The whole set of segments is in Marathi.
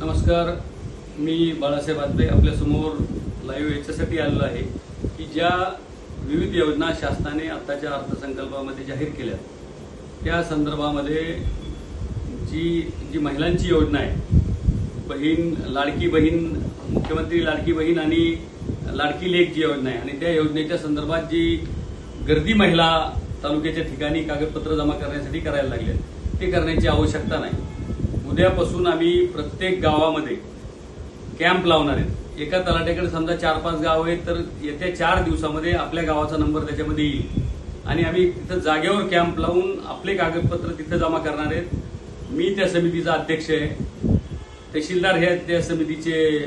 नमस्कार. मी बाळासाहेब आत्रे आपल्यासमोर लाईव्ह याच्यासाठी आलेलो आहे की ज्या विविध योजना शासनाने आत्ताच्या अर्थसंकल्पामध्ये जाहीर केल्या त्या संदर्भामध्ये जी जी महिलांची योजना आहे बहीण लाडकी बहीण मुख्यमंत्री लाडकी बहीण आणि लाडकी लेख जी योजना आहे आणि त्या योजनेच्या संदर्भात जी गर्दी महिला तालुक्याच्या ठिकाणी कागदपत्र जमा करण्यासाठी करायला लागले ते करण्याची आवश्यकता नाही. उद्यापासून आम्ही प्रत्येक गावामध्ये कॅम्प लावणार आहेत. एका तलाट्याकडे समजा चार पाच गाव आहेत तर येत्या चार दिवसामध्ये आपल्या गावाचा नंबर त्याच्यामध्ये येईल. आणि आम्ही तिथं जागेवर कॅम्प लावून आपले कागदपत्र तिथं जमा करणार आहेत. मी त्या समितीचा अध्यक्ष आहे. तहसीलदार हे त्या समितीचे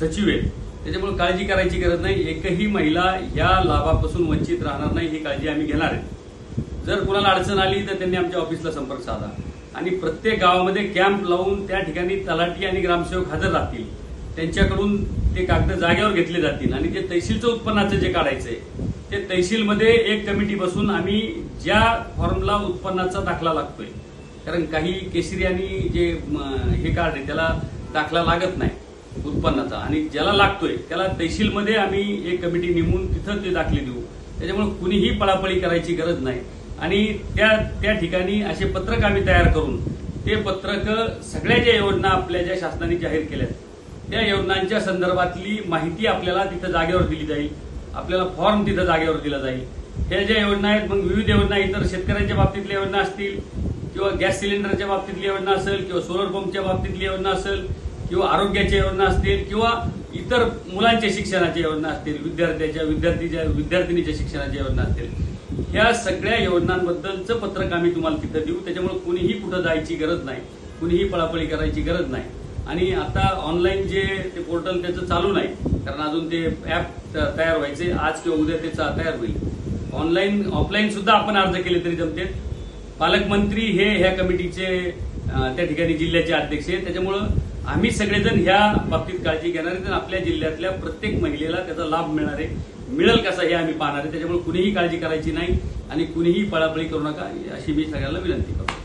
सचिव आहेत. त्याच्यामुळे काळजी करायची गरज नाही. एकही महिला या लाभापासून वंचित राहणार नाही ही काळजी आम्ही घेणार आहे. जर कुणाला अडचण आली तर त्यांनी आमच्या ऑफिसला संपर्क साधा. आणि प्रत्येक गावामध्ये कॅम्प लावून त्या ठिकाणी तलाठी आणि ग्रामसेवक हजर राहतील. त्यांच्याकडून ते कागद जागेवर घेतले जातील आणि जे तहसीलचं उत्पन्नाचं जे काढायचंय ते तहसीलमध्ये एक कमिटी बसून आम्ही ज्या फॉर्मला उत्पन्नाचा दाखला लागतोय कारण काही केसरी आणि जे हे कार्ड आहे त्याला दाखला लागत नाही उत्पन्नाचा. आणि ज्याला लागतोय त्याला तहसीलमध्ये आम्ही एक कमिटी नेमून तिथं ते दाखले देऊ. त्याच्यामुळे कुणीही पळापळी करायची गरज नाही. आणि त्या त्या ठिकाणी असे पत्रक आम्ही तयार करून ते पत्रक सगळ्या ज्या योजना आपल्या ज्या शासनाने जाहीर केल्या त्या योजनांच्या संदर्भातली माहिती आपल्याला तिथं जागेवर दिली जाईल आपल्याला फॉर्म तिथं जागेवर दिला जाईल. ह्या ज्या योजना आहेत मग विविध योजना इतर शेतकऱ्यांच्या बाबतीतल्या योजना असतील किंवा गॅस सिलेंडरच्या बाबतीतली योजना असेल किंवा सोलर पंपच्या बाबतीतली योजना असेल किंवा आरोग्याच्या योजना असतील किंवा इतर मुलांच्या शिक्षणाच्या योजना असतील विद्यार्थ्याच्या विद्यार्थीच्या विद्यार्थिनीच्या शिक्षणाच्या योजना असतील. ह्या सगळ्या योजनांबद्दलचं पत्रक आम्ही तुम्हाला तिथं देऊ. त्याच्यामुळे कुणीही कुठं जायची गरज नाही. कुणीही पळापळी करायची गरज नाही. आणि आता ऑनलाईन जे ते पोर्टल त्याचं चालू नाही कारण अजून ते ऍप तयार व्हायचे. आज किंवा उद्या ते तयार होईल. ऑनलाईन ऑफलाईन सुद्धा आपण अर्ज केले तरी जमते. पालकमंत्री हे ह्या कमिटीचे त्या ठिकाणी जिल्ह्याचे अध्यक्ष आहेत. त्याच्यामुळं आम्ही सगळेजण ह्या बाबतीत काळजी घेणार आहे. आपल्या जिल्ह्यातल्या प्रत्येक महिलेला त्याचा लाभ मिळणार आहे. मिळेल कसा हे आम्ही पाहणार आहे. त्याच्यामुळे कुणीही काळजी करायची नाही आणि कुणीही पळापळी करू नका अशी मी सगळ्यांना विनंती करतो.